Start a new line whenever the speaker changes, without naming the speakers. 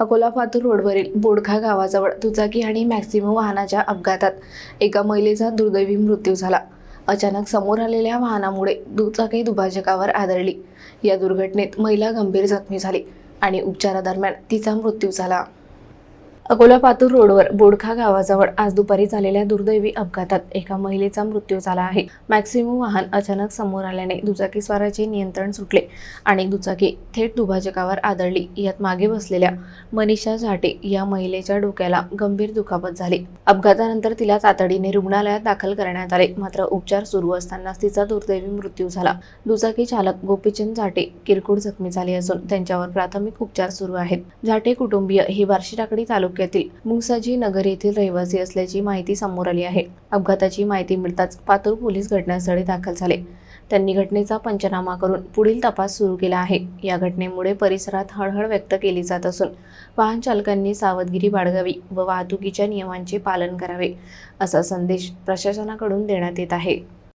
अकोला फातूर रोडवरील बोडखा गावाजवळ दुचाकी आणि मॅक्सिमो वाहनाच्या अपघातात एका महिलेचा दुर्दैवी मृत्यू झाला. अचानक समोर आलेल्या वाहनामुळे दुचाकी दुभाजकावर आदळली. या दुर्घटनेत महिला गंभीर जखमी झाली आणि उपचारादरम्यान तिचा मृत्यू झाला. अकोला पातूर रोडवर बोडखा गावाजवळ आज दुपारी झालेल्या दुर्दैवी अपघातात एका महिलेचा मृत्यू झाला आहे. मॅक्सिमो वाहन अचानक समोर आल्याने दुचाकीस्वाराचे नियंत्रण सुटले आणि दुचाकी थेट दुभाजकावर आदळली. यात मागे बसलेल्या मनीषा झाटे या महिलेच्या डोक्याला गंभीर दुखापत झाली. अपघातानंतर तिला तातडीने रुग्णालयात दाखल करण्यात आले. मात्र उपचार सुरू असतानाच तिचा दुर्दैवी मृत्यू झाला. दुचाकी चालक गोपीचंद झाटे किरकोळ जखमी झाले असून त्यांच्यावर प्राथमिक उपचार सुरू आहेत. झाटे कुटुंबीय ही बार्शी टाकडी तालुक्यातील मुंगसाजी नगर येथील रहिवासी असल्याची माहिती समोर आली आहे. अपघाताची माहिती मिळताच पातूर पोलीस घटनास्थळी दाखल झाले. त्यांनी घटनेचा पंचनामा करून पुढील तपास सुरू केला आहे. या घटनेमुळे परिसरात हळहळ व्यक्त केली जात असून वाहन चालकांनी सावधगिरी बाळगावी व वाहतुकीच्या नियमांचे पालन करावे असा संदेश प्रशासनाकडून देण्यात येत आहे.